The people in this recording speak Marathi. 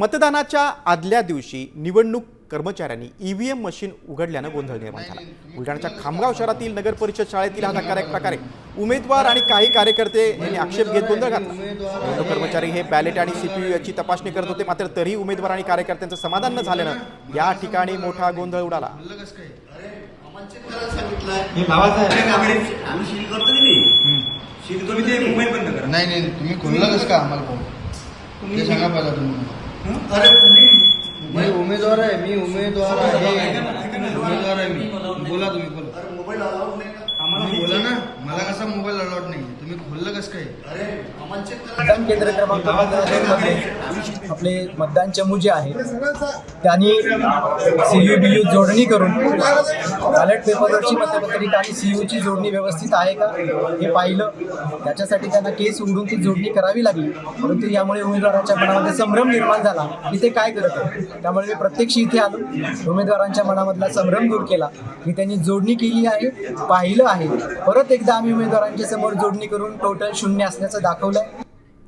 मतदानाच्या आदल्या दिवशी निवडणूक कर्मचाऱ्यांनी ईव्हीएम मशीन उघडल्यानं गोंधळ निर्माण झाला. बुलढाण्याच्या खामगाव शहरातील नगर परिषद शाळेतील हा धक्कादायक प्रकारे उमेदवार आणि काही कार्यकर्ते यांनी आक्षेप घेत गोंधळ घातला. निवडणूक कर्मचारी हे बॅलेट आणि सीपीयू याची तपासणी करत होते मात्र तरीही उमेदवार आणि कार्यकर्त्यांचं समाधान न झाल्यानं या ठिकाणी मोठा गोंधळ उडाला. हे भावाचं आहे. आम्ही सील करतो की नाही? सील तुम्ही ते मोबाईल बंद करा. नाही नाही तुम्ही खोललं कसं का आम्हाला सांगा तुम्ही. अरे तुम्ही मी उमेदवार आहे मी उमेदवार आहे. उमेदवार आहे मी. बोला तुम्ही बोला. अरे मोबाईल अलाउड नाही का? तुम्ही बोला ना. मला कसा मोबाईल अलॉट नाही तुम्ही खोललं कसं काय? अरे आम्हाला चेक करा मतदान केंद्र क्रमांक पंधरामध्ये आपले मतदान चमू जे आहेत. त्यांनी सी यू बी यू जोडणी करून बॅलेट पेपरवरची मतपत्रिका आणि सी यूची जोडणी व्यवस्थित आहे का? हे पाहिलं. त्याच्यासाठी त्यांना केस उघडून ती जोडणी करावी लागली. परंतु यामुळे उमेदवारांच्या मनामध्ये संभ्रम निर्माण झाला. की ते काय करत आहे? त्यामुळे मी प्रत्यक्ष इथे आलो. उमेदवारांच्या मनामधला संभ्रम दूर केला. की त्यांनी जोडणी केली आहे पाहिलं आहे. परत एकदा आम्ही उमेदवारांच्या समोर जोडणी करून टोटल शून्य असल्याचं दाखवलं.